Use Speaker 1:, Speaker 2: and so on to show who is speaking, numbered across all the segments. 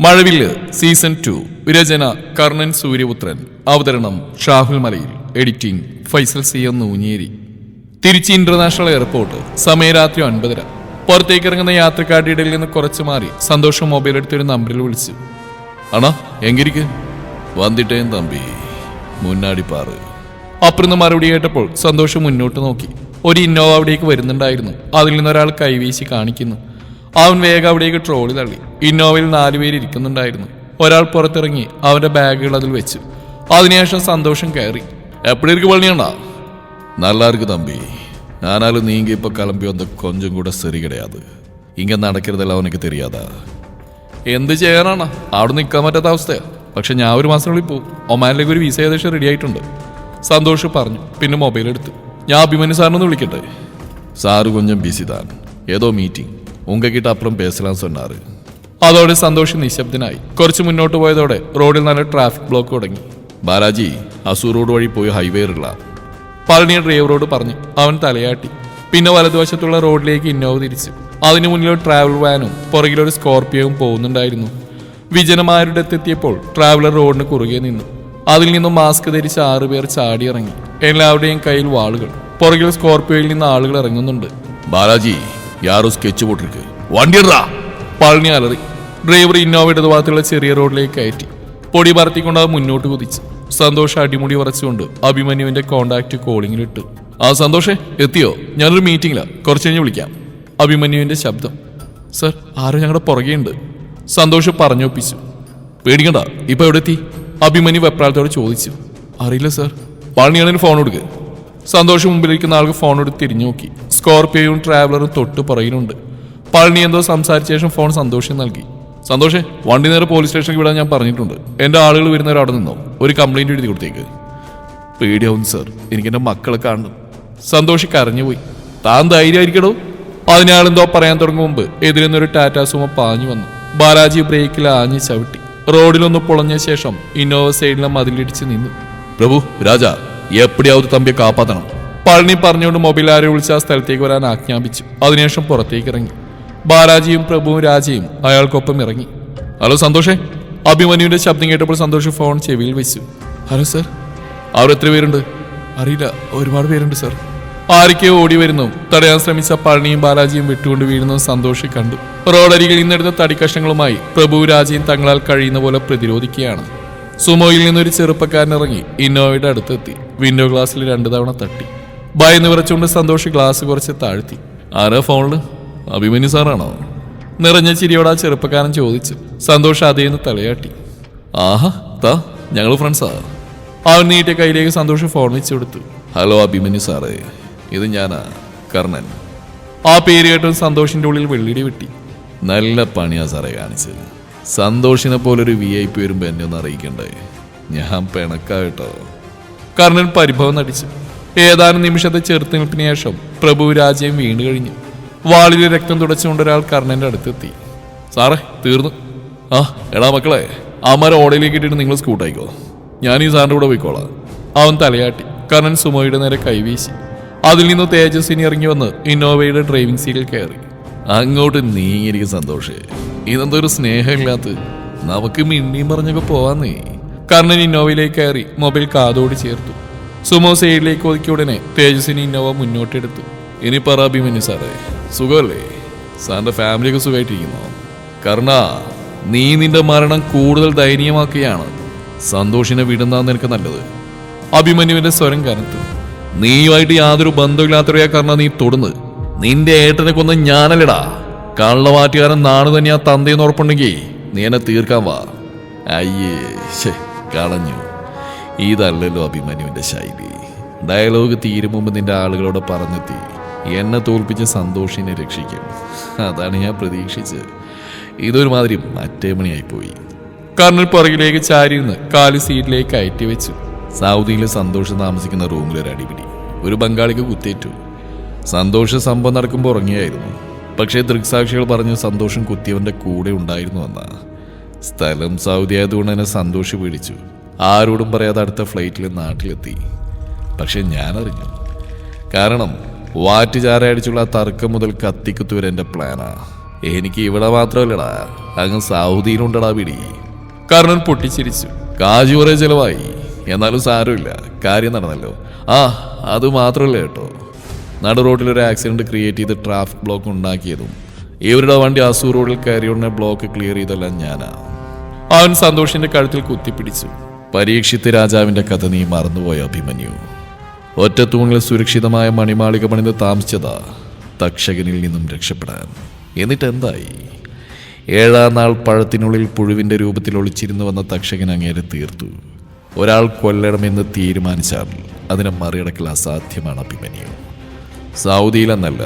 Speaker 1: Mazhavillu season two. രചന കർണൻ സൂര്യപുത്രൻ. അവതരണം Shahul Malayil. Editing Faisal C M Noonjeri. Trichy international airport സമയരാത്രി ഒൻപതര. പുറത്തേക്ക് ഇറങ്ങുന്ന യാത്രക്കാരുടെ ഇടയിൽ നിന്ന് കുറച്ച് മാറി സന്തോഷം മൊബൈൽ എടുത്തൊരു നമ്പറിൽ വിളിച്ചു. അണാ എങ്കിരിക്ക്? വന്നിട്ടേം തമ്പി മുന്നാടി പാറ് അപ്പുറന്ന് മറുപടി കേട്ടപ്പോൾ സന്തോഷം മുന്നോട്ട് നോക്കി. ഒരു ഇന്നോവ അവിടേക്ക് വരുന്നുണ്ടായിരുന്നു. അതിൽ നിന്നൊരാൾ കൈവീശി കാണിക്കുന്നു. അവൻ വേഗം അവിടേക്ക് ട്രോളി തള്ളി. ഇന്നോവയിൽ നാലുപേര് ഇരിക്കുന്നുണ്ടായിരുന്നു. ഒരാൾ പുറത്തിറങ്ങി അവന്റെ ബാഗുകൾ അതിൽ വെച്ചു. അതിനുശേഷം സന്തോഷം കയറി. എപ്പോഴേക്ക് ഇരിക്കും പള്ളിയുണ്ടാ നല്ലാർക്ക് തമ്പി. ഞാനാലും നീങ്ക ഇപ്പം കിളമ്പി വന്ന കൊഞ്ചും കൂടെ സെറി കിടയാത്. ഇങ്ങനെ നടക്കരുതല്ല അവനക്ക് തെരിയാതാ. എന്ത് ചെയ്യാനാണ്? അവിടെ നിൽക്കാൻ പറ്റാത്ത അവസ്ഥയാ. പക്ഷെ ഞാൻ ഒരു മാസത്തിനുള്ളിൽ പോകും ഒമാനിലേക്ക് ഒരു വിസ ഏകദേശം റെഡി ആയിട്ടുണ്ട്. സന്തോഷ് പറഞ്ഞു. പിന്നെ മൊബൈൽ എടുത്തു. ഞാൻ അഭിമന്യു സാറിനൊന്ന് വിളിക്കട്ടെ? സാറ് കൊഞ്ചം ബിസി താൻ. ഏതോ മീറ്റിംഗ് ഉങ്കക്കിട്ട് അപ്പുറം പേസലാൻ സൊന്നാറ് അതോടെ സന്തോഷം നിശബ്ദനായി. കുറച്ച് മുന്നോട്ട് പോയതോടെ റോഡിൽ നല്ല ട്രാഫിക് ബ്ലോക്ക് തുടങ്ങി. ബാലാജി അസൂർ റോഡ് വഴി പോയി ഹൈവേ ഉള്ള. പളനി ഡ്രൈവറോട് പറഞ്ഞു അവൻ തലയാട്ടി. പിന്നെ വലതുവശത്തുള്ള റോഡിലേക്ക് ഇന്നോവ തിരിച്ചു. അതിനു മുന്നിൽ ഒരു ട്രാവൽ വാനും പുറകിലൊരു സ്കോർപ്പിയോവും പോകുന്നുണ്ടായിരുന്നു. വിജനമാരുടെ എത്തിയപ്പോൾ ട്രാവലർ റോഡിന് കുറുകെ നിന്നു. അതിൽ നിന്നും മാസ്ക് ധരിച്ച് ആറുപേർ ചാടിയിറങ്ങി. എല്ലാവരുടെയും കയ്യിൽ വാളുകൾ. പുറകിൽ സ്കോർപ്പിയോയിൽ നിന്ന് ആളുകൾ ഇറങ്ങുന്നുണ്ട്. ബാലാജി യാറോ സ്കെച്ച് പോട്ടിരിക്ക്. വണ്ടിയറാ പളനി അലറി ഡ്രൈവർ ഇന്നോവ ഇടതുഭാഗത്തുള്ള ചെറിയ റോഡിലേക്ക് കയറ്റി. പൊടി പറത്തിക്കൊണ്ട് അത് മുന്നോട്ട് കുതിച്ചു. സന്തോഷ് അടിമുടി ഉറച്ചുകൊണ്ട് അഭിമന്യുവിന്റെ കോണ്ടാക്ട് കോളിങ്ങിലിട്ടു ആ സന്തോഷേ എത്തിയോ? ഞാനൊരു മീറ്റിംഗിലാണ് കുറച്ച് കഴിഞ്ഞ് വിളിക്കാം. അഭിമന്യുവിന്റെ ശബ്ദം. സർ ആരും ഞങ്ങളുടെ പുറകെയുണ്ട്. സന്തോഷ് പറഞ്ഞൊപ്പിച്ചു. പേടിക്കണ്ട ഇപ്പൊ എവിടെ എത്തി അഭിമന്യു വെപ്രാളത്തോട് ചോദിച്ചു. അറിയില്ല സർ. പളനിയാണിന് ഫോൺ കൊടുക്ക്. സന്തോഷ് മുമ്പിലിരിക്കുന്ന ആൾക്ക് ഫോൺ എടുത്ത് തിരിഞ്ഞു നോക്കി. സ്കോർപ്പിയോയും ട്രാവലറും തൊട്ട് പറയുന്നുണ്ട് പളനി എന്തോ സംസാരിച്ച ശേഷം ഫോൺ സന്തോഷം നൽകി. സന്തോഷേ വണ്ടി നേരെ പോലീസ് സ്റ്റേഷനിൽ വിടാൻ ഞാൻ പറഞ്ഞിട്ടുണ്ട്. എന്റെ ആളുകൾ വരുന്നവർ അവിടെ നിന്നോ? ഒരു കംപ്ലൈന്റ് എഴുതി കൊടുത്തേക്ക്. പേടിയാവും സർ എനിക്ക് എന്റെ മക്കളെ കാണണം. സന്തോഷ് കരഞ്ഞുപോയി താൻ ധൈര്യമായിരിക്കടോ? അതിനാളെന്തോ പറയാൻ തുടങ്ങും മുമ്പ് എതിരെന്നൊരു ടാറ്റാ സുമ പാഞ്ഞു വന്നു. ബാലാജി ബ്രേക്കിൽ ആഞ്ഞ് ചവിട്ടി. റോഡിലൊന്ന് പൊളഞ്ഞ ശേഷം ഇന്നോവ സൈഡിലെ മതിലിടിച്ച് നിന്നു. പ്രഭു രാജ എപ്പടിയാവത് തമ്പിയെ കാപ്പാത്തണം? പളനി പറഞ്ഞുകൊണ്ട് മൊബൈൽ ആരെ വിളിച്ച് ആ സ്ഥലത്തേക്ക് വരാൻ ആജ്ഞാപിച്ചു. അതിനുശേഷം പുറത്തേക്ക് ഇറങ്ങി. ബാലാജിയും പ്രഭുവും രാജയും അയാൾക്കൊപ്പം ഇറങ്ങി. ഹലോ സന്തോഷേ? അഭിമന്യുവിന്റെ ശബ്ദം കേട്ടപ്പോൾ സന്തോഷ് ഫോൺ ചെവിയിൽ വെച്ചു. Hello sir. അവർ എത്ര പേരുണ്ട്? അറിയില്ല. ഒരുപാട് പേരുണ്ട് സർ. ആരൊക്കെയോ ഓടി വരുന്നു? തടയാൻ ശ്രമിച്ച പഴനിയും ബാലാജിയും വിട്ടുകൊണ്ട് വീഴുന്നു സന്തോഷി കണ്ടു. റോഡരികിൽ നിന്നെടുത്ത തടിക്കഷ്ണങ്ങളുമായി പ്രഭു രാജയും തങ്ങളാൽ കഴിയുന്ന പോലെ പ്രതിരോധിക്കുകയാണ്. സുമോയിൽ നിന്നൊരു ചെറുപ്പക്കാരൻ ഇറങ്ങി ഇന്നോവയുടെ അടുത്തെത്തി. വിൻഡോ ഗ്ലാസ്സിൽ രണ്ടു തവണ തട്ടി. ഭയന്ന് വിറച്ചുകൊണ്ട് സന്തോഷ് ഗ്ലാസ് കുറച്ച് താഴ്ത്തി. ആരാ ഫോണിൽ? അഭിമന്യു സാറാണോ? നിറഞ്ഞ ചിരിയോടാ ചെറുപ്പക്കാരൻ ചോദിച്ചു. സന്തോഷ് അതേന്ന് തലയാട്ടി. ആഹാ താ ഞങ്ങൾ ഫ്രണ്ട്സാ അവൻ നീട്ടിയ കയ്യിലേക്ക് സന്തോഷ് ഫോൺ വെച്ച് കൊടുത്തു. ഹലോ അഭിമന്യു സാറേ. ഇത് ഞാനാ കർണൻ. ആ പേര് കേട്ടും സന്തോഷിന്റെ ഉള്ളിൽ വെള്ളിടി വെട്ടി. നല്ല പണിയാ സാറേ കാണിച്ചത്. സന്തോഷിനെ പോലൊരു വി ഐ പി വരുമ്പോ എന്നെ ഒന്ന് അറിയിക്കണ്ടേ? ഞാൻ പിണക്കാട്ടോ കർണൻ പരിഭവം നടിച്ചു. ഏതാനും നിമിഷത്തെ ചെറുത്തുനിൽപ്പിന് ശേഷം പ്രഭു രാജ്യം വീണ് കഴിഞ്ഞു. വാളിലെ രക്തം തുടച്ചുകൊണ്ട് ഒരാൾ കർണന്റെ അടുത്തെത്തി. സാറേ തീർന്നു. ആ എടാ മക്കളെ അമ്മ ഓടയിലേക്ക് ഇട്ടിട്ട് നിങ്ങൾ സ്കൂട്ടായിക്കോ. ഞാൻ ഈ സാറിന്റെ കൂടെ പോയിക്കോളാം. അവൻ തലയാട്ടി. കർണൻ സുമോയുടെ നേരെ കൈവീശി. അതിൽ നിന്ന് തേജസ്വിനി ഇറങ്ങി വന്ന് ഇന്നോവയുടെ ഡ്രൈവിംഗ് സീറ്റിൽ കയറി. അങ്ങോട്ട് നീങ്ങിയിരിക്കും സന്തോഷേ. ഇതെന്തോ ഒരു സ്നേഹമില്ലാത്ത നമുക്ക് മിണ്ടിയും പറഞ്ഞൊക്കെ പോവാന്നേ. കർണൻ ഇന്നോവയിലേക്ക് കയറി മൊബൈൽ കാതോടി ചേർത്തു. സുമോ സൈഡിലേക്ക് ഒതുക്കിയ ഉടനെ തേജസ്വിനി ഇന്നോവ മുന്നോട്ടെടുത്തു. ഇനി പറ അഭിമന്യു സാറേ. സുഖമല്ലേ? സാറിന്റെ ഫാമിലിയൊക്കെ സുഖമായിട്ടിരിക്കുന്നു? കർണ നീ നിന്റെ മരണം കൂടുതൽ ദയനീയമാക്കുകയാണ്. സന്തോഷിനെ വിടുന്നതാണ് നിനക്ക് നല്ലത്. അഭിമന്യുവിന്റെ സ്വരം കനത്തു. നീയുമായിട്ട് യാതൊരു ബന്ധമില്ലാത്തവരെയാ കർണ നീ തൊടുന്നത്. നിന്റെ ഏട്ടനെ കൊന്ന് ഞാനല്ലടാ. കള്ളവാറ്റുകാരൻ നാണു തന്നെയാ തന്തയെന്ന് ഉറപ്പുണ്ടെങ്കിൽ നീ എന്നെ തീർക്കാൻ വാ. അയ്യേ ശേ കളഞ്ഞു. ഇതല്ലല്ലോ അഭിമന്യുവിന്റെ ശൈലി. ഡയലോഗ് തീരും മുമ്പ് നിന്റെ ആളുകളോട് പറഞ്ഞെത്തി. എന്നെ തോൽപ്പിച്ച് സന്തോഷിനെ രക്ഷിക്കും. അതാണ് ഞാൻ പ്രതീക്ഷിച്ചത്. ഇതൊരുമാതിരി മറ്റേ മണിയായിപ്പോയി കർണൽ പുറകിലേക്ക് ചാരിയിരുന്ന് കാൽ സീറ്റിലേക്ക് കയറ്റി വെച്ചു. സൗദിയിലെ സന്തോഷം താമസിക്കുന്ന റൂമിലൊരു അടിപിടി. ഒരു ബംഗാളിക്ക് കുത്തേറ്റു. സന്തോഷ സംഭവം നടക്കുമ്പോൾ ഉറങ്ങിയായിരുന്നു. പക്ഷേ ദൃക്സാക്ഷികൾ പറഞ്ഞു സന്തോഷം കുത്തിയവന്റെ കൂടെ ഉണ്ടായിരുന്നു എന്നാ. സ്ഥലം സൗദി ആയതുകൊണ്ട് തന്നെ സന്തോഷ് പേടിച്ചു. ആരോടും പറയാതെ അടുത്ത ഫ്ലൈറ്റിൽ നാട്ടിലെത്തി. പക്ഷെ ഞാനറിഞ്ഞു. കാരണം വാറ്റ് അടിച്ചുള്ള തർക്കം മുതൽ കത്തിക്കുത്തു വരെ എന്റെ പ്ലാനാ എനിക്ക് ഇവിടെ മാത്രമല്ലടാ. അങ്ങ് സൗദിയിലുണ്ടടാ പിടി. കാരണം പൊട്ടിച്ചിരിച്ചു. കാജു കുറേ ചെലവായി. എന്നാലും സാരമില്ല. കാര്യം നടന്നല്ലോ. ആ അത് മാത്രമല്ല കേട്ടോ. നടു റോഡിൽ ഒരു ആക്സിഡന്റ് ക്രിയേറ്റ് ചെയ്ത് ട്രാഫിക് ബ്ലോക്ക് ഉണ്ടാക്കിയതും. ഇവരുടെ വണ്ടി അസൂർ റോഡിൽ കയറി ഉടനെ ബ്ലോക്ക് ക്ലിയർ ചെയ്തെല്ലാം ഞാനാ. അവൻ സന്തോഷിന്റെ കഴുത്തിൽ കുത്തിപ്പിടിച്ചു. പരീക്ഷിത്ത് രാജാവിന്റെ കഥ നീ മറന്നുപോയ അഭിമന്യു. ഒറ്റ തൂണിൽ സുരക്ഷിതമായ മണിമാളിക പണിത് താമസിച്ചതാ. തക്ഷകനിൽ നിന്നും രക്ഷപ്പെടാൻ. എന്നിട്ട് എന്തായി ഏഴാം നാൾ പഴത്തിനുള്ളിൽ പുഴുവിന്റെ രൂപത്തിൽ ഒളിച്ചിരുന്നു വന്ന തക്ഷകൻ അങ്ങേരെ തീർത്തു. ഒരാൾ കൊല്ലണമെന്ന് തീരുമാനിച്ചാൽ അതിനെ മറികടക്കൽ അസാധ്യമാണ് അഭിമന്യു. സൗദിയിലെന്നല്ല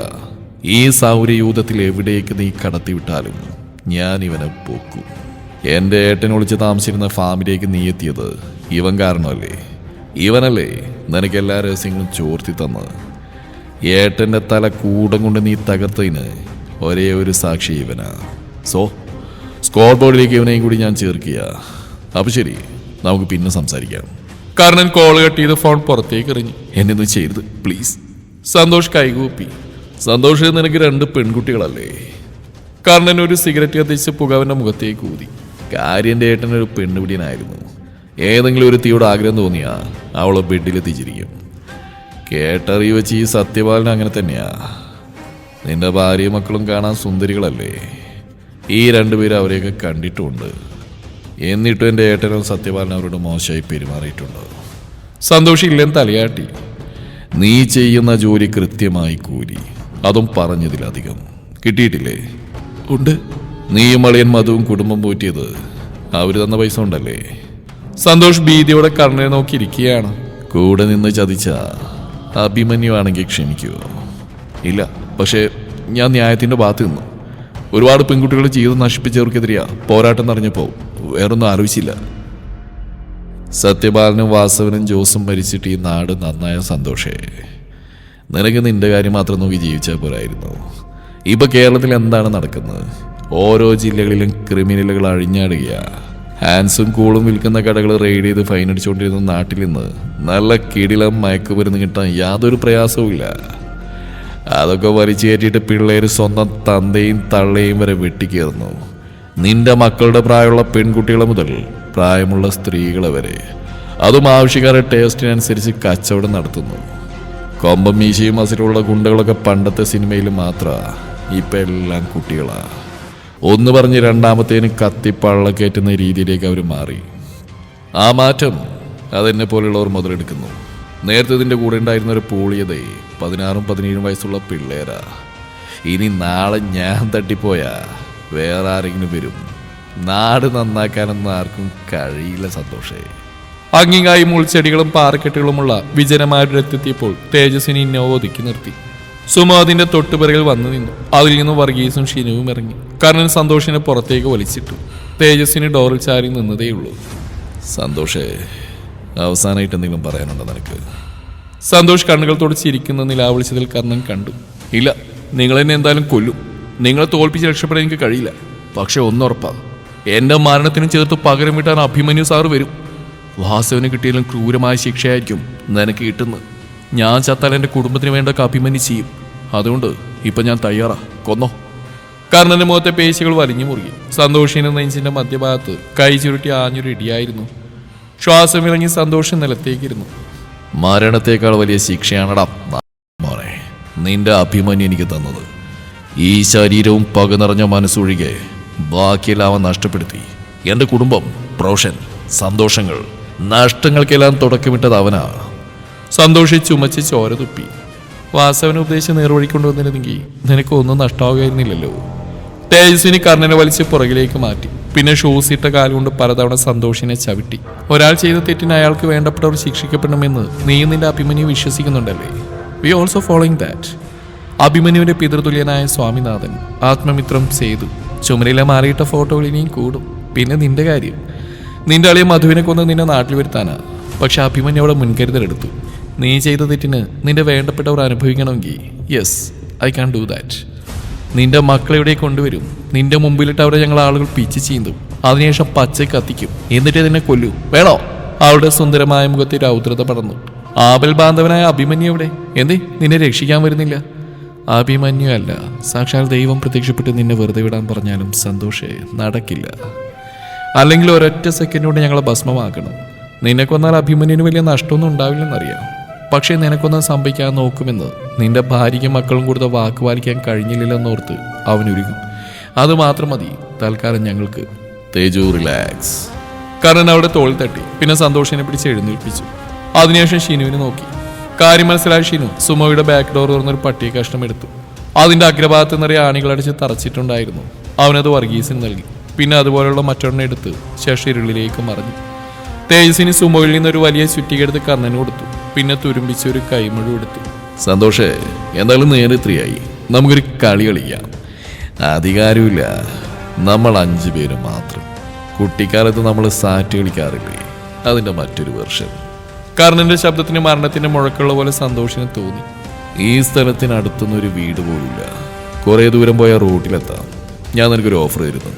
Speaker 1: ഈ സൗരയൂഥത്തിൽ എവിടേക്ക് നീ കടത്തിവിട്ടാലും ഞാൻ ഇവനെ പോക്കും. എന്റെ ഏട്ടൻ ഒളിച്ച് താമസിച്ചിരുന്ന ഫാമിലേക്ക് നീ എത്തിയത് ഇവൻ കാരണമല്ലേ? ഇവനല്ലേ നിനക്ക് എല്ലാ രഹസ്യങ്ങളും ചോർത്തി തന്ന്? ഏട്ടന്റെ തല കൂടം കൊണ്ട് നീ തകർത്തതിന് ഒരേ ഒരു സാക്ഷി ഇവനാ. സോ സ്കോർ ബോർഡിലേക്ക് ഇവനെയും കൂടി ഞാൻ ചേർക്കുക. അപ്പൊ ശരി നമുക്ക് പിന്നെ സംസാരിക്കാം. കാരണം കോൾ കട്ട് ചെയ്ത് ഫോൺ പുറത്തേക്ക് എറിഞ്ഞു. എന്നെ ഒന്ന് ചെയ്തത് പ്ലീസ്. സന്തോഷ് കൈകൂപ്പി. സന്തോഷ് നിനക്ക് രണ്ട് പെൺകുട്ടികളല്ലേ? കർണൻ ഒരു സിഗരറ്റ് കത്തിച്ച് പുകവന്റെ മുഖത്തേക്ക് ഊതി. കാര്യന്റെ ഏട്ടനൊരു പെണ്ണുപിടിയനായിരുന്നു. ഏതെങ്കിലും ഒരു തീയോട് ആഗ്രഹം തോന്നിയാ അവളെ ബെഡിലെത്തിച്ചിരിക്കും കേട്ടറിയ വെച്ച് ഈ സത്യപാലൻ അങ്ങനെ തന്നെയാ. നിന്റെ ഭാര്യയും മക്കളും കാണാൻ സുന്ദരികളല്ലേ? ഈ രണ്ടുപേരും അവരെയൊക്കെ കണ്ടിട്ടുണ്ട്. എന്നിട്ടും എന്റെ ഏട്ടനും സത്യപാലൻ അവരോട് മോശമായി പെരുമാറിയിട്ടുണ്ട്. സന്തോഷില്ലെന്ന് തലയാട്ടി. നീ ചെയ്യുന്ന ജോലി കൃത്യമായി കൂലി. അതും പറഞ്ഞതിലധികം. കിട്ടിയിട്ടില്ലേ? ഉണ്ട്. നീയും അളിയൻ മധുവും കുടുംബം പോറ്റിയത് അവർ തന്ന പൈസ ഉണ്ടല്ലേ? സന്തോഷ് ഭീതിയോടെ കർണനെ നോക്കിയിരിക്കുകയാണ്. കൂടെ നിന്ന് ചതിച്ച അഭിമന്യു ആണെങ്കിൽ ക്ഷമിക്കുമോ ഇല്ല പക്ഷേ ഞാൻ ന്യായത്തിന്റെ ഭാഗത്ത് നിന്നു. ഒരുപാട് പെൺകുട്ടികളുടെ ജീവിതം നശിപ്പിച്ചവർക്കെതിരെയാ പോരാട്ടം നിറഞ്ഞപ്പോൾ. വേറൊന്നും ആലോചിച്ചില്ല. സത്യപാലനും വാസവനും ജോസും മരിച്ചിട്ട് ഈ നാട് നന്നായ സന്തോഷേ. നിനക്ക് നിന്റെ കാര്യം മാത്രം നോക്കി ജീവിച്ചാൽ പോരായിരുന്നു. ഇപ്പൊ കേരളത്തിൽ എന്താണ് നടക്കുന്നത്? ഓരോ ജില്ലകളിലും ക്രിമിനലുകൾ അഴിഞ്ഞാടുക ഹാൻസും കൂളും വിൽക്കുന്ന കടകൾ റെയ്ഡ് ചെയ്ത് ഫൈൻ അടിച്ചുകൊണ്ടിരുന്ന നാട്ടിൽ നിന്ന് നല്ല കിടിലം മയക്കുമരുന്ന് കിട്ടാൻ യാതൊരു പ്രയാസവും ഇല്ല. അതൊക്കെ വലിച്ചു കയറ്റിയിട്ട് പിള്ളേർ സ്വന്തം തന്തയും തള്ളയും വരെ വെട്ടിക്കയറുന്നു നിന്റെ മക്കളുടെ പ്രായമുള്ള പെൺകുട്ടികളെ മുതൽ പ്രായമുള്ള സ്ത്രീകളെ വരെ. അതും ആവശ്യക്കാരുടെ ടേസ്റ്റിനനുസരിച്ച് കച്ചവടം നടത്തുന്നു. കൊമ്പം മീശയും അസിലുള്ള ഗുണ്ടകളൊക്കെ പണ്ടത്തെ സിനിമയിൽ മാത്രമാണ് ഇപ്പം എല്ലാം കുട്ടികളാ. ഒന്ന് പറഞ്ഞ് രണ്ടാമത്തേന് കത്തിപ്പള്ള കയറ്റുന്ന രീതിയിലേക്ക് അവർ മാറി. ആ മാറ്റം അതെന്നെ പോലെയുള്ളവർ മുതലെടുക്കുന്നു. നേരത്തെ ഇതിന്റെ കൂടെ ഉണ്ടായിരുന്ന ഒരു പൂളിയതേ പതിനാറും പതിനേഴും വയസ്സുള്ള പിള്ളേരാ. ഇനി നാളെ ഞാൻ തട്ടിപ്പോയാ. വേറെ ആരെങ്കിലും വരും. നാട് നന്നാക്കാനൊന്നും ആർക്കും കഴിയില്ല സന്തോഷേ. അങ്ങിങ്ങായി മുൾച്ചെടികളും പാറക്കെട്ടുകളുമുള്ള വിജനമായൊരിടത്തെത്തിയപ്പോൾ തേജസ്വിനി ഇന്നോവ ഒതുക്കി നിർത്തി. സുമാദിന്റെ തൊട്ടുപിറകിൽ വന്നു നിന്നു. അതിൽ നിന്ന് വർഗീസും ഷിനുവും ഇറങ്ങി. കർണൻ സന്തോഷിനെ പുറത്തേക്ക് വലിച്ചിട്ടു. തേജസ്വിനി ഡോറിൽ ചാരി നിന്നതേയുള്ളൂ. സന്തോഷേ അവസാനമായിട്ട് എന്തെങ്കിലും പറയാനുണ്ടോ നിനക്ക്? സന്തോഷ് കണ്ണുകൾ തുടച്ചിരിക്കുന്ന നിലാവിളിച്ചതിൽ കർണൻ കണ്ടു. ഇല്ല നിങ്ങൾ എന്നെ എന്തായാലും കൊല്ലും. നിങ്ങളെ തോൽപ്പിച്ച് രക്ഷപ്പെടാൻ എനിക്ക് കഴിയില്ല. പക്ഷെ ഒന്നുറപ്പാ. എന്റെ മരണത്തിനും ചേർത്ത് പകരം വീട്ടാൻ അഭിമന്യു സാറ് വരും. വാസവന് കിട്ടിയാലും ക്രൂരമായ ശിക്ഷയായിരിക്കും നിനക്ക് കിട്ടുന്നത്. ഞാൻ ചത്താൽ എന്റെ കുടുംബത്തിന് വേണ്ടൊക്കെ അഭിമന്യു ചെയ്യും. അതുകൊണ്ട് ഇപ്പൊ ഞാൻ തയ്യാറാ. കൊന്നോ. കർണന്റെ മുഖത്തെ പേശികൾ വലിഞ്ഞു മുറുകി. സന്തോഷിന്റെ നെഞ്ചിന്റെ മധ്യഭാഗത്ത് കൈ ചുരുട്ടി ആഞ്ഞൊരു ഇടിയായിരുന്നു. ശ്വാസമിറങ്ങി സന്തോഷം നിലത്തേക്കിരുന്നു. മരണത്തേക്കാൾ വലിയ ശിക്ഷയാണടാ മോനെ നിന്റെ അഭിമന്യു എനിക്ക് തന്നത്. ഈ ശരീരവും പക നിറഞ്ഞ മനസ്സൊഴികെ ബാക്കിയെല്ലാം അവൻ നഷ്ടപ്പെടുത്തി. എന്റെ കുടുംബം പ്രൊഫഷൻ സന്തോഷങ്ങൾ നഷ്ടങ്ങൾക്കെല്ലാം തുടക്കമിട്ടത് അവനാ സന്തോഷി ചുമച്ച് ചോര തുപ്പി. വാസവന് ഉപദേശം നിനക്ക് ഒന്നും നഷ്ടമാകുമായിരുന്നില്ലല്ലോ തേജസ്വിനി കർണനെ വലിച്ച് പുറകിലേക്ക് മാറ്റി. പിന്നെ ഷൂസ് ഇട്ട കാലുകൊണ്ട് പലതവണ സന്തോഷിനെ ചവിട്ടി. ഒരാൾ ചെയ്ത തെറ്റിന് അയാൾക്ക് വേണ്ടപ്പെട്ടവർ ശിക്ഷിക്കപ്പെടണമെന്ന് നീയും നിന്റെ അഭിമന്യു വിശ്വസിക്കുന്നുണ്ടല്ലേ? വി ഓൾസോ ഫോളോയിങ് ദാറ്റ് അഭിമന്യുവിന്റെ പിതൃതുല്യനായ സ്വാമിനാഥൻ ആത്മമിത്രം ചെയ്തു. ചുമരിലെ മാറിയിട്ട ഫോട്ടോകൾ ഇനിയും കൂടും. പിന്നെ നിന്റെ കാര്യം. നിന്റെ അളിയെ മധുവിനെ കൊന്ന് നിന്നെ നാട്ടിൽ വരുത്താനാ. പക്ഷെ അഭിമന്യ അവിടെ മുൻകരുതലെടുത്തു. നീ ചെയ്ത തെറ്റിന് നിന്റെ വേണ്ടപ്പെട്ടവർ അനുഭവിക്കണമെങ്കിൽ yes I can do that നിന്റെ മക്കളെ ഇവിടെ കൊണ്ടുവരും? നിന്റെ മുമ്പിലിട്ട് അവരെ ഞങ്ങൾ ആളുകൾ പിച്ച് ചീന്തും. അതിനുശേഷം പച്ച കത്തിക്കും. എന്നിട്ട് നിന്നെ കൊല്ലൂ. വേണോ? അവളുടെ സുന്ദരമായ മുഖത്തെ രൗദ്രത പടർന്നു. ആപൽ ബാന്ധവനായ അഭിമന്യു എവിടെ? എന്തേ? നിന്നെ രക്ഷിക്കാൻ വരുന്നില്ല. അഭിമന്യു അല്ല സാക്ഷാൽ ദൈവം പ്രത്യക്ഷപ്പെട്ട് നിന്നെ വെറുതെ വിടാൻ പറഞ്ഞാലും സന്തോഷേ നടക്കില്ല. അല്ലെങ്കിൽ ഒരൊറ്റ സെക്കൻഡ് കൊണ്ട് ഞങ്ങളെ ഭസ്മമാക്കണം. നിന്നെ കൊന്നാൽ അഭിമന്യുന് വലിയ നഷ്ടമൊന്നും ഉണ്ടാവില്ലെന്നറിയാം. പക്ഷേ നിനക്കൊന്നും സംഭവിക്കാൻ നോക്കുമെന്ന് നിന്റെ ഭാര്യയ്ക്കും മക്കളും കൊടുത്ത വാക്ക് പാലിക്കാൻ കഴിഞ്ഞില്ലെന്നോർത്ത് അവനൊരുങ്ങും. അത് മാത്രം മതി. തൽക്കാലം ഞങ്ങൾക്ക് തേജു റിലാക്സ് കാരണം അവിടെ തോളിൽ തട്ടി. പിന്നെ സന്തോഷിനെ പിടിച്ച് എഴുന്നേൽപ്പിച്ചു. അതിനുശേഷം ഷിനുവിനെ നോക്കി. കാര്യം മനസ്സിലായ ഷിനു. സുമോയുടെ ബാക്ക് ഡോർ തുറന്നൊരു പട്ടിയെ കഷ്ണം എടുത്തു. അതിന്റെ അഗ്രഭാഗത്ത് നിറയെ ആണികളടിച്ച് തറച്ചിട്ടുണ്ടായിരുന്നു. അവനത് വർഗീസിന് നൽകി. പിന്നെ അതുപോലെയുള്ള മറ്റൊരെണ്ണം എടുത്ത് ശശിരുള്ളിലേക്ക് മറിഞ്ഞു. തേജസിന് സുമോയിൽ ഒരു വലിയ ചുറ്റികെടുത്ത് കർണന് കൊടുത്തു. പിന്നെ തുരുമ്പിച്ച് ഒരു കൈമഴ എടുത്തു. സന്തോഷേ എന്തായാലും നേരിത്രയായി നമുക്കൊരു കളി കളിക്കാം. അധികാരമില്ല. നമ്മൾ അഞ്ചു പേര് മാത്രം. കുട്ടിക്കാലത്ത് നമ്മൾ സാറ്റ് കളിക്കാറില്ലേ? അതിന്റെ മറ്റൊരു വെർഷൻ കർണന്റെ ശബ്ദത്തിന് മരണത്തിന്റെ മുഴക്കുള്ള പോലെ സന്തോഷിന് തോന്നി. ഈ സ്ഥലത്തിനടുത്തൊന്നും ഒരു വീട് പോലില്ല കുറേ ദൂരം പോയ റൂട്ടിലെത്താം. ഞാൻ നിനക്കൊരു ഓഫർ തരുന്നു.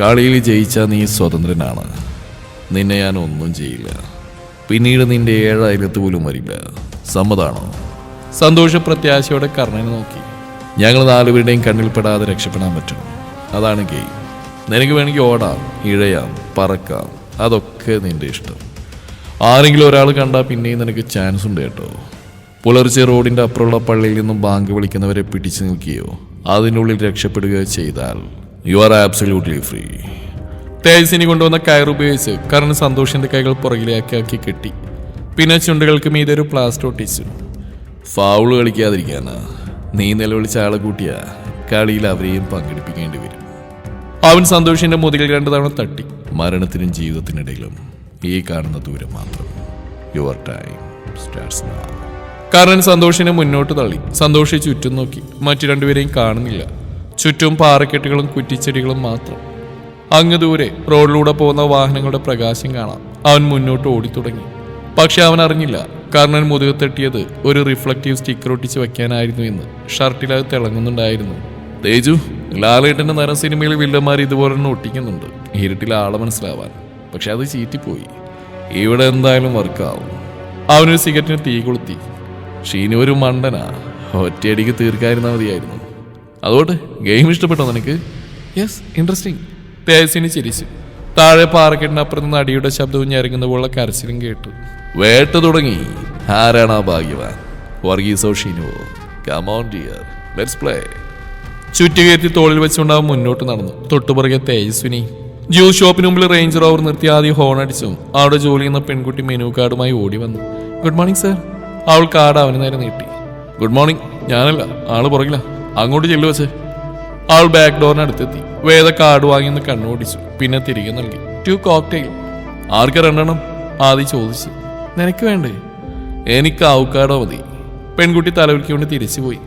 Speaker 1: കളിയിൽ ജയിച്ചാൽ നീ സ്വതന്ത്രനാണ്. നിന്നെ ഞാൻ ഒന്നും ചെയ്യില്ല. പിന്നീട് നിന്റെ ഏഴായിരത്ത് പോലും വരില്ല. സമ്മതാണോ? സന്തോഷ പ്രത്യാശയോടെ കർണനെ നോക്കി. ഞങ്ങൾ നാലുപേരുടെയും കണ്ണിൽപ്പെടാതെ രക്ഷപ്പെടാൻ പറ്റണം. അതാണ് ഗെയിം. നിനക്ക് വേണമെങ്കിൽ ഓടാം ഇഴയാം പറക്കാം. അതൊക്കെ നിന്റെ ഇഷ്ടം. ആരെങ്കിലും ഒരാൾ കണ്ടാൽ പിന്നെയും നിനക്ക് ചാൻസ് ഉണ്ട് കേട്ടോ. പുലർച്ചെ റോഡിന്റെ അപ്പുറമുള്ള പള്ളിയിൽ നിന്നും ബാങ്ക് വിളിക്കുന്നവരെ പിടിച്ചു നിൽക്കുകയോ അതിനുള്ളിൽ രക്ഷപ്പെടുകയോ ചെയ്താൽ you are absolutely free Tejasini കൊണ്ടുവന്ന കയർ ഉപയോഗിച്ച് കർണൻ സന്തോഷിന്റെ കൈകൾ പുറകിലേക്ക് ആക്കി കെട്ടി. പിന്നെ ചുണ്ടുകൾക്ക് മീതെ ഒരു പ്ലാസ്റ്റർ ഒട്ടിച്ചു. ഫൗൾ കളിക്കാതിരിക്കാനാ. നീ നിലവിളിച്ച ആളെ കൂട്ടിയാ കളിയിൽ അവരെയും പങ്കെടുപ്പിക്കേണ്ടി വരും. അവൻ സന്തോഷിന്റെ മുതുകിൽ രണ്ടു തവണ തട്ടി. മരണത്തിനും ജീവിതത്തിനിടയിലും. ഈ കാണുന്ന ദൂരം മാത്രം. യുവർ ടൈം സ്റ്റാർസ് കാരണൻ സന്തോഷിനെ മുന്നോട്ട് തള്ളി. സന്തോഷി ചുറ്റും നോക്കി. മറ്റു രണ്ടുപേരെയും കാണുന്നില്ല. ചുറ്റും പാറക്കെട്ടുകളും കുറ്റിച്ചെടികളും മാത്രം. അങ്ങ് ദൂരെ റോഡിലൂടെ പോകുന്ന വാഹനങ്ങളുടെ പ്രകാശം കാണാം. അവൻ മുന്നോട്ട് ഓടി തുടങ്ങി പക്ഷെ അവൻ അറിഞ്ഞില്ല. കർണൻ മുതുകത്തെട്ടിയത് ഒരു റിഫ്ലക്റ്റീവ് സ്റ്റിക്കർ ഒട്ടിച്ച് വെക്കാനായിരുന്നു എന്ന്. ഷർട്ടിൽ അത് തിളങ്ങുന്നുണ്ടായിരുന്നു. തേജു ലാലേട്ടന്റെ നിറം സിനിമയിൽ വില്ലന്മാർ ഇതുപോലെ തന്നെ ഒട്ടിക്കുന്നുണ്ട്. ഇരുട്ടിൽ ആളെ മനസ്സിലാവാൻ. പക്ഷെ അത് ചീറ്റിപ്പോയി. ഇവിടെ എന്തായാലും വർക്കാവും. അവനൊരു സിഗരറ്റിന് തീ കൊളുത്തി. ഷീനു ഒരു മണ്ടനാ. ഒറ്റയടിക്ക് തീർക്കായിരുന്നാൽ മതിയായിരുന്നു. അതുകൊണ്ട് ഗെയിം ഇഷ്ടപ്പെട്ടോ നിനക്ക്? യെസ് ഇൻട്രസ്റ്റിംഗ് തേജസിന് ചിരിച്ചു. താഴെ പാറക്കെട്ടിനപ്പുറത്ത് അടിയുടെ ശബ്ദവും ഞെരങ്ങുന്ന പോലുള്ള കരച്ചിലും കേട്ടു. വേട്ട തുടങ്ങി. ആരാണ് ആ ഭാഗ്യവാൻ? വർഗീസോ ഷീനുവോ? Come on dear let's play ചുറ്റുകയറ്റി തോളിൽ വെച്ചുകൊണ്ട് അവൻ മുന്നോട്ട് നടന്നു. തൊട്ടുപുറകെ തേജസ്വിനി ജ്യൂസ് ഷോപ്പിന് മുമ്പിൽ റേഞ്ച് റോവർ നിർത്തി ആദ്യം ഹോൺ അടിച്ചു. അവിടെ ജോലി ചെയ്യുന്ന പെൺകുട്ടി മെനു കാർഡുമായി ഓടി വന്നു. ഗുഡ് മോർണിംഗ് സർ അവൾ കാർഡ് അവന് നേരെ നീട്ടി. ഗുഡ് മോർണിംഗ് ഞാനല്ല. ആൾ പുറകില. അങ്ങോട്ട് ചെല്ലു വെച്ചേ. അവൾ ബാക്ക് ഡോറിനടുത്തെത്തി വേദ കാർഡ് വാങ്ങിയെന്ന് കണ്ണോടിച്ചു. പിന്നെ തിരികെ നൽകി. ടു കോക്ടെയിൽ ആർക്ക് രണ്ടെണ്ണം? ആദ്യം ചോദിച്ചു. നിനക്ക് വേണ്ടേ? എനിക്ക് ഔക്കാടോ മതി. പെൺകുട്ടി തലവിളിക്കൊണ്ട് തിരിച്ചുപോയി.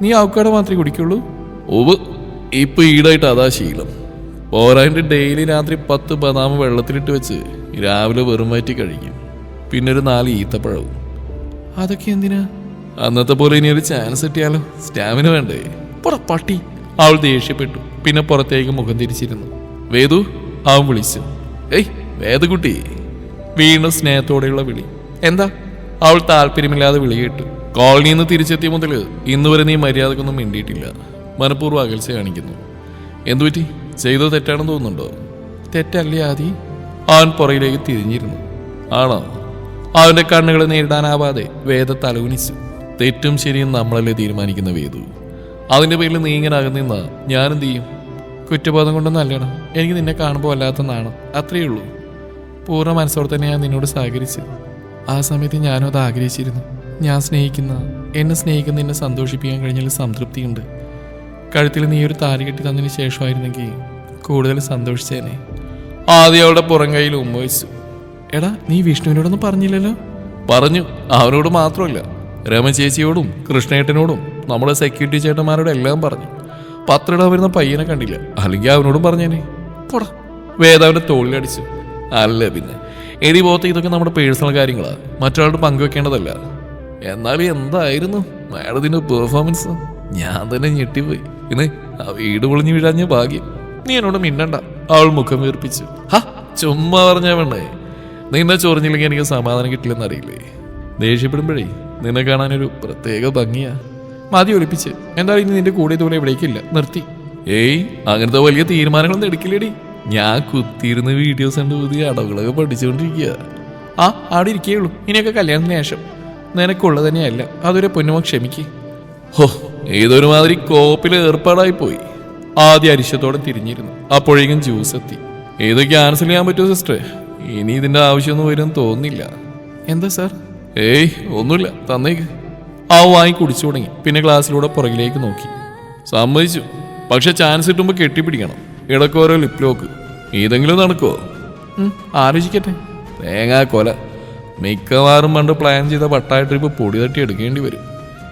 Speaker 1: നീ ഔക്കാടോ മാത്രമേ കുടിക്കുള്ളൂ? ഓവ് ഇപ്പൊ ഈടായിട്ട് അതാ ശീലം. പോരായിട്ട് ഡെയിലി രാത്രി പത്ത് ബദാം വെള്ളത്തിലിട്ട് വെച്ച് രാവിലെ വെറും വയറ്റി കഴിക്കും. പിന്നെ ഒരു നാല് ഈത്തപ്പഴവും. അതൊക്കെ എന്തിനാ? അന്നത്തെ പോലെ ഇനി ഒരു ചാൻസ് കിട്ടിയാലോ? സ്റ്റാമിന വേണ്ടേ? പുറ പട്ടി. അവൾ ദേഷ്യപ്പെട്ടു. പിന്നെ പുറത്തേക്ക് മുഖം തിരിച്ചിരുന്നു. വേദു അവൻ വിളിച്ചു. ഏയ് വേദകുട്ടി. വീണ്ടും സ്നേഹത്തോടെയുള്ള വിളി. എന്താ? അവൾ താല്പര്യമില്ലാതെ വിളി കേട്ടു. കോളനിയിൽ നിന്ന് തിരിച്ചെത്തിയ മുതൽ ഇന്നുവരെ നീ മര്യാദക്കൊന്നും മിണ്ടിയിട്ടില്ല. മനഃപൂർവം അകൽച്ച കാണിക്കുന്നു. എന്തുപറ്റി? ചെയ്തത് തെറ്റാണെന്ന് തോന്നുന്നുണ്ടോ? തെറ്റല്ലേ ആദി? അവൻ പുറയിലേക്ക് തിരിഞ്ഞിരുന്നു. ആണോ? അവന്റെ കണ്ണുകളെ നേരിടാനാവാതെ വേദ തലകുനിച്ചു. തെറ്റും ശരിയും നമ്മളല്ലേ തീരുമാനിക്കുന്ന വേദു? അതിന്റെ പേരിൽ നീ ഇങ്ങനെ അകന്നിന്ന ഞാനെന്ത് ചെയ്യും? കുറ്റബോധം കൊണ്ടൊന്നും എനിക്ക് നിന്നെ കാണുമ്പോൾ അല്ലാത്ത നാണം. അത്രയേ ഉള്ളൂ. പൂർണ മനസ്സോടെ തന്നെ ഞാൻ നിന്നോട് സഹകരിച്ചു. ആ സമയത്ത് ഞാനും അത് ആഗ്രഹിച്ചിരുന്നു. ഞാൻ സ്നേഹിക്കുന്ന എന്നെ സ്നേഹിക്കുന്ന നിന്നെ സന്തോഷിപ്പിക്കാൻ കഴിഞ്ഞാൽ സംതൃപ്തിയുണ്ട്. കഴുത്തിൽ നീ ഒരു താലി കെട്ടി തന്നതിന് ശേഷമായിരുന്നെങ്കിൽ കൂടുതൽ സന്തോഷിച്ചേനെ. ആദ്യം അവളുടെ പുറം കയ്യിൽ ഉമ്മ വെച്ചു. എടാ നീ വിഷ്ണുവിനോടൊന്നും പറഞ്ഞില്ലല്ലോ? പറഞ്ഞു. അവനോട് മാത്രമല്ല രമ ചേച്ചിയോടും കൃഷ്ണേട്ടനോടും നമ്മുടെ സെക്യൂരിറ്റി ചേട്ടന്മാരോട് എല്ലാം പറഞ്ഞു. പത്രിട വരുന്ന പയ്യനെ കണ്ടില്ല. അല്ലെങ്കിൽ അവനോടും പറഞ്ഞേനെ. പോടാ. വേദാവിന്റെ തോളിലടിച്ചു അല്ല പിന്നെ എടി പോത്ത് ഇതൊക്കെ നമ്മുടെ പേഴ്സണൽ കാര്യങ്ങളാണ് മറ്റൊരാളോട് പങ്കുവെക്കേണ്ടതല്ല. എന്നാലും എന്തായിരുന്നു? മാഡത്തിന്റെ പെർഫോമൻസ് ഞാൻ തന്നെ ഞെട്ടിപ്പോയി. ഇന്ന് ആ വീട് പൊളിഞ്ഞു വീഴാഞ്ഞ ഭാഗ്യം. നീ എന്നോട് മിന്നണ്ട അവൾ മുഖം വീർപ്പിച്ചു. ഹ ചുമ്മാ പറഞ്ഞാ വേണ്ടേ? നിന്നെ ചൊറിഞ്ഞില്ലെങ്കിൽ എനിക്ക് സമാധാനം കിട്ടില്ലെന്ന് അറിയില്ലേ? ദേഷ്യപ്പെടുമ്പോഴേ നിന്നെ കാണാനൊരു പ്രത്യേക ഭംഗിയാ. മതി ഒളിപ്പിച്ച്. എന്തായാലും ഇനി നിന്റെ കൂടെ ഇതുപോലെ എവിടേക്കില്ല നിർത്തി. ഏയ് അങ്ങനത്തെ വലിയ തീരുമാനങ്ങളൊന്നും എടുക്കില്ലേടി. ഞാൻ കുത്തിയിരുന്ന് വീഡിയോസ് കണ്ട് പുതിയ അടവുകളൊക്കെ പഠിച്ചുകൊണ്ടിരിക്കുക ആ അവിടെ ഇരിക്കേയുള്ളൂ ഇനിയൊക്കെ കല്യാണത്തിന് ശേഷം. നിനക്കുള്ളത് തന്നെയല്ല. അതൊരു പൊന്നുമ ക്ഷമിക്ക്. ഹോ ഏതൊരുമാതിരി കോപ്പിൽ ഏർപ്പാടായി പോയി ആദ്യ അരിശത്തോടെ തിരിഞ്ഞിരുന്നു. അപ്പോഴേക്കും ജ്യൂസ് എത്തി. ഇത് ക്യാൻസൽ ചെയ്യാൻ പറ്റുമോ സിസ്റ്റർ ഇനി ഇതിന്റെ ആവശ്യമൊന്നും വരും തോന്നില്ല എന്താ സാർ ഏയ് ഒന്നുമില്ല. തന്നേക്ക്. ആ വാങ്ങി കുടിച്ചു തുടങ്ങി. പിന്നെ ക്ലാസ്സിലൂടെ പുറകിലേക്ക് നോക്കി. സമ്മതിച്ചു. പക്ഷെ ചാൻസ് കിട്ടുമ്പോൾ കെട്ടിപ്പിടിക്കണം. ഇടക്കോരോ ലിപ് ലോക്ക് ഏതെങ്കിലും നടക്കുമോ ആലോചിക്കട്ടെ. തേങ്ങാ കൊല. മിക്കവാറും പണ്ട് പ്ലാൻ ചെയ്ത പട്ടായ ട്രിപ്പ് പൊടി തട്ടി എടുക്കേണ്ടി വരും.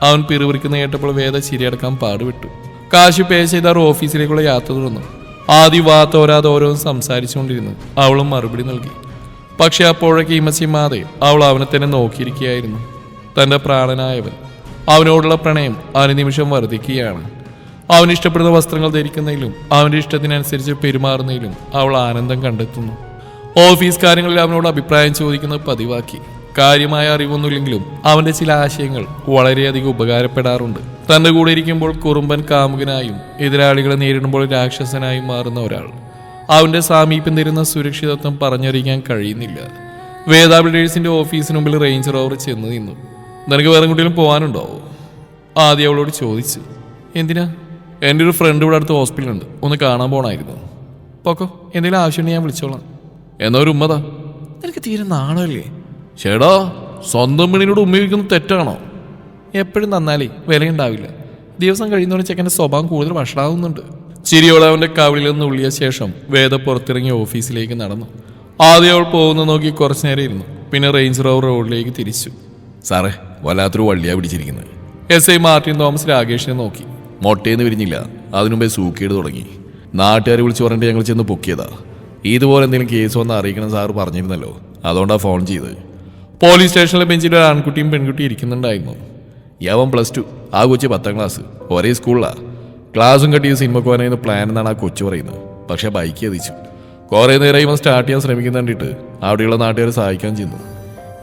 Speaker 1: അവൻ പിറുപിറിക്കുന്ന കേട്ടപ്പോൾ വേദ ശരിയടക്കാൻ പാടുവിട്ടു കാശ് പേ ചെയ്ത് അവർ ഓഫീസിലേക്കുള്ള യാത്ര തുടർന്നു. ആദ്യം വാ തോരാതെ സംസാരിച്ചുകൊണ്ടിരുന്നു. അവളും മറുപടി നൽകി. പക്ഷെ അപ്പോഴൊക്കെ മാതെ അവൾ അവനെ തന്നെ നോക്കിയിരിക്കുകയായിരുന്നു. തന്റെ പ്രാണനായവൻ. അവനോടുള്ള പ്രണയം അനുനിമിഷം വർദ്ധിക്കുകയാണ്. അവൻ ഇഷ്ടപ്പെടുന്ന വസ്ത്രങ്ങൾ ധരിക്കുന്നതിലും അവന്റെ ഇഷ്ടത്തിനനുസരിച്ച് പെരുമാറുന്നതിലും അവൾ ആനന്ദം കണ്ടെത്തുന്നു. ഓഫീസ് കാര്യങ്ങളിൽ അവനോട് അഭിപ്രായം ചോദിക്കുന്നത് പതിവാക്കി. കാര്യമായ അറിവൊന്നുമില്ലെങ്കിലും അവന്റെ ചില ആശയങ്ങൾ വളരെയധികം ഉപകാരപ്പെടാറുണ്ട്. തന്റെ കൂടെ ഇരിക്കുമ്പോൾ കുറുമ്പൻ കാമുകനായും എതിരാളികളെ നേരിടുമ്പോൾ രാക്ഷസനായും മാറുന്ന ഒരാൾ. അവന്റെ സാമീപ്യം തരുന്ന സുരക്ഷിതത്വം പറഞ്ഞറിയിക്കാൻ കഴിയുന്നില്ല. വേദാ ബിൽഡേഴ്സിന്റെ ഓഫീസിന് മുമ്പിൽ റേഞ്ചർ ഓവർ ചെന്ന് നിന്നു. നിനക്ക് വേറെ കുട്ടികളും പോകാനുണ്ടോ ആദ്യം അവളോട് ചോദിച്ചു. എന്തിനാ? എന്റെ ഒരു ഫ്രണ്ട് ഇവിടെ അടുത്ത് ഹോസ്പിറ്റലുണ്ട് ഒന്ന് കാണാൻ പോകണമായിരുന്നു പൊക്കോ എന്തെങ്കിലും ആവശ്യമുണ്ടെങ്കിൽ ഞാൻ വിളിച്ചോളാം. എന്നാ ഒരു ഉമ്മതാ. നിനക്ക് തീരെ നാണല്ലേ? ചേടാ സ്വന്തം പെണ്ണിനോട് ഉപയോഗിക്കുന്നത് തെറ്റാണോ? എപ്പോഴും നന്നാലേ വിലയുണ്ടാവില്ല. ദിവസം കഴിയുന്നവരെ ചെക്കന്റെ സ്വഭാവം കൂടുതൽ വഷളാവുന്നുണ്ട്. ചിരിയോടെ അവന്റെ കവിളിൽ നിന്ന് ഉള്ളിയ ശേഷം വേദ പുറത്തിറങ്ങി ഓഫീസിലേക്ക് നടന്നു. ആദ്യം അവൾ പോകുന്ന നോക്കി കുറച്ചു നേരം ഇരുന്നു. പിന്നെ റേഞ്ച് റോവർ റോഡിലേക്ക് തിരിച്ചു. സാറേ വല്ലാത്തൊരു വള്ളിയാ പിടിച്ചിരിക്കുന്നത്. എസ് ഐ മാർട്ടിൻ തോമസ് രാകേഷിനെ നോക്കി. മൊട്ടേന്ന് വിരിഞ്ഞില്ല. അതിനുമുമ്പേ സൂക്കേട് തുടങ്ങി. നാട്ടുകാർ വിളിച്ചു പറഞ്ഞിട്ട് ഞങ്ങൾ ചെന്ന് പൊക്കിയതാ. ഇതുപോലെ എന്തെങ്കിലും കേസ് വന്ന് അറിയിക്കണം സാറ് പറഞ്ഞിരുന്നല്ലോ. അതുകൊണ്ടാണ് ഫോൺ ചെയ്തത്. പോലീസ് സ്റ്റേഷനിലെ ബെഞ്ചിൽ ഒരു ആൺകുട്ടിയും പെൺകുട്ടിയും ഇരിക്കുന്നുണ്ടായിരുന്നു. യവൻ പ്ലസ് ടു. ആ കൊച്ചു പത്താം ക്ലാസ് ഒരേ സ്കൂളിലാണ് ക്ലാസ്സും കെട്ടിയ സിനിമ പോകാനായിരുന്ന പ്ലാൻ എന്നാണ് ആ കൊച്ചു പറയുന്നത്. പക്ഷേ ബൈക്ക് എതിച്ചു കുറേ നേരം ഇവൻ സ്റ്റാർട്ട് ചെയ്യാൻ ശ്രമിക്കുന്ന കണ്ടിട്ട് അവിടെയുള്ള നാട്ടുകാരെ സഹായിക്കാൻ ചെന്നു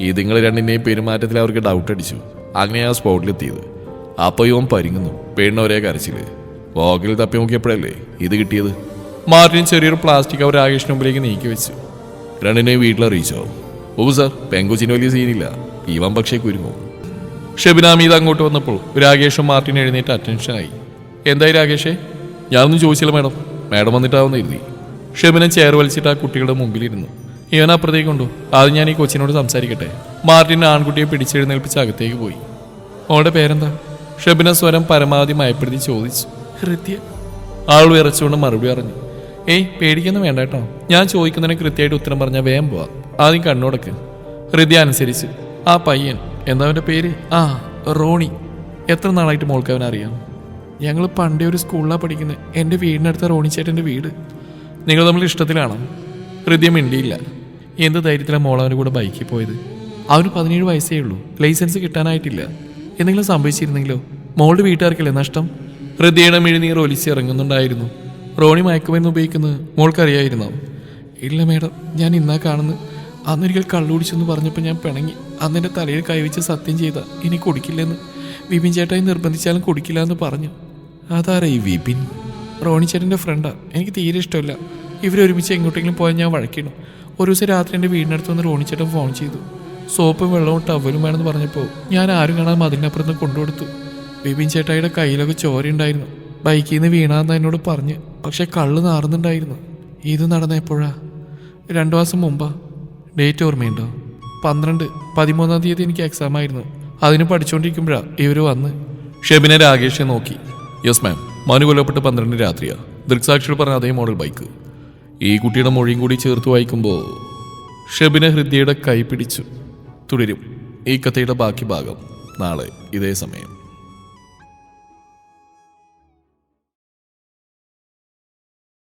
Speaker 1: ഇതുങ്ങൾ രണ്ടിന്റെയും പെരുമാറ്റത്തിൽ അവർക്ക് ഡൗട്ട് അടിച്ചു. അങ്ങനെ ആ സ്പോട്ടിലെത്തിയത് അപ്പോൾ ഇവൻ പരിങ്ങുന്നു. പെണ്ണ് ഒരേ കരച്ചിൽ വോക്കിൽ തപ്പി നോക്കിയപ്പോഴല്ലേ ഇത് കിട്ടിയത്? മാർട്ടിൻ ചെറിയൊരു പ്ലാസ്റ്റിക് അവർ രാകേഷിന് മുമ്പിലേക്ക് നീക്കി വെച്ചു. രണ്ടിനെയും വീട്ടിലറിയിച്ചോ ഓ സാർ പെങ്കുച്ചിന് വലിയ സീനില്ല ഇവൻ പക്ഷേ കുരുങ്ങു. ഷെബിനാമീത് അങ്ങോട്ട് വന്നപ്പോൾ രാകേഷും മാർട്ടിൻ എഴുന്നേറ്റ് അറ്റൻഷനായി എന്തായി രാകേഷേ? ഞാനൊന്നും ചോദിച്ചില്ല മാഡം. മാഡം വന്നിട്ടാവുന്ന എഴുതി ഷെബിനെ ചെയർ വലിച്ചിട്ട് ആ കുട്ടികളുടെ മുമ്പിലിരുന്നു. ഇവൻ അപ്പുറത്തേക്ക് കൊണ്ടു. ആദ്യം ഞാൻ ഈ കൊച്ചിനോട് സംസാരിക്കട്ടെ. മാർട്ടിൻ ആൺകുട്ടിയെ പിടിച്ചെഴുന്നേൽപ്പിച്ച് അകത്തേക്ക് പോയി. അവളുടെ പേരെന്താ? ഷെബിന സ്വരം പരമാവധി മയപ്പെടുത്തി ചോദിച്ചു. ഹൃത്യ ആൾ വിറച്ചുകൊണ്ട് മറുപടി പറഞ്ഞു. ഏയ് പേടിക്കൊന്നും വേണ്ട കേട്ടോ. ഞാൻ ചോദിക്കുന്നതിന് കൃത്യമായിട്ട് ഉത്തരം പറഞ്ഞാൽ വേഗം പോവാം. ആദ്യം കണ്ണുടക്ക് ഹൃദയ അനുസരിച്ച്. ആ പയ്യൻ. എന്നവന്റെ പേര്? ആ റോണി. എത്ര നാളായിട്ട് മോൾക്ക് അവൻ അറിയാം? ഞങ്ങൾ പണ്ടേ ഒരു സ്കൂളിലാണ് പഠിക്കുന്നത് എന്റെ വീടിനടുത്ത റോണി ചേട്ടന്റെ വീട്. നിങ്ങൾ തമ്മിൽ ഇഷ്ടത്തിലാണോ? ഹൃദയം മിണ്ടിയില്ല. എന്ത് ധൈര്യത്തിലാണ് മോൾ അവന്റെ കൂടെ ബൈക്കിൽ പോയത്? അവന് പതിനേഴ് വയസ്സേ ഉള്ളൂ. ലൈസൻസ് കിട്ടാനായിട്ടില്ല. എന്തെങ്കിലും സംഭവിച്ചിരുന്നെങ്കിലോ? മോളുടെ വീട്ടുകാർക്കല്ലേ നഷ്ടം? ഹൃദയയുടെ മിഴിനീർ ഒലിച്ചിറങ്ങുന്നുണ്ടായിരുന്നു റോണി മയക്കുമരുന്ന് ഉപയോഗിക്കുന്നത് മോൾക്കറിയായിരുന്നോ? ഇല്ല മേഡം. ഞാൻ ഇന്നാ കാണുന്നു അന്നൊരിക്കൽ കള്ളുപിടിച്ചെന്ന് പറഞ്ഞപ്പോൾ ഞാൻ പിണങ്ങി. അന്നെന്റെ തലയിൽ കൈവച്ച് സത്യം ചെയ്ത ഇനി കുടിക്കില്ലെന്ന്. വിപിൻ ചേട്ടായി നിർബന്ധിച്ചാലും കുടിക്കില്ല എന്ന് പറഞ്ഞു. അതാരാ ഈ വിപിൻ? റോണി ചേട്ടന്റെ ഫ്രണ്ടാ. എനിക്ക് തീരെ ഇഷ്ടമില്ല. ഇവരൊരുമിച്ച് എങ്ങോട്ടെങ്കിലും പോയാൽ ഞാൻ വഴക്കിടും. ഒരു ദിവസം രാത്രി എന്റെ വീടിനടുത്ത് വന്ന് റോണി ചേട്ടൻ ഫോൺ ചെയ്തു. സോപ്പും വെള്ളവും ടവലും വേണമെന്ന് പറഞ്ഞപ്പോൾ ഞാൻ ആരും കാണാൻ മതിലിനപ്പുറത്ത് കൊണ്ടുകൊടുത്തു. വിപിൻ ചേട്ടായിയുടെ കയ്യിലൊക്കെ ചോരയുണ്ടായിരുന്നു ബൈക്കിൽ നിന്ന് വീണാന്ന് എന്നോട് പറഞ്ഞ്. പക്ഷേ കള്ള് നാറുന്നുണ്ടായിരുന്നു. ഇത് നടന്ന എപ്പോഴാ? രണ്ടു മാസം മുമ്പാ. ഡേറ്റ് ഓർമ്മയുണ്ടോ? പന്ത്രണ്ട് പതിമൂന്നാം തീയതി എനിക്ക് എക്സാം ആയിരുന്നു. അതിന് പഠിച്ചുകൊണ്ടിരിക്കുമ്പോഴാണ് ഇവർ വന്ന്. ഷെബിനെ രാകേഷെ നോക്കി. യെസ് മാം മനു കൊല്ലപ്പെട്ട് പന്ത്രണ്ട് രാത്രിയാ. ദൃക്സാക്ഷികൾ പറഞ്ഞ അതേ മോഡൽ ബൈക്ക് ഈ കുട്ടിയുടെ മൊഴിയും കൂടി ചേർത്ത് വായിക്കുമ്പോൾ ഷെബിനെ ഹൃദയയുടെ കൈ പിടിച്ചു. തുടരും. ഈ കഥയുടെ ബാക്കി ഭാഗം നാളെ ഇതേ സമയം.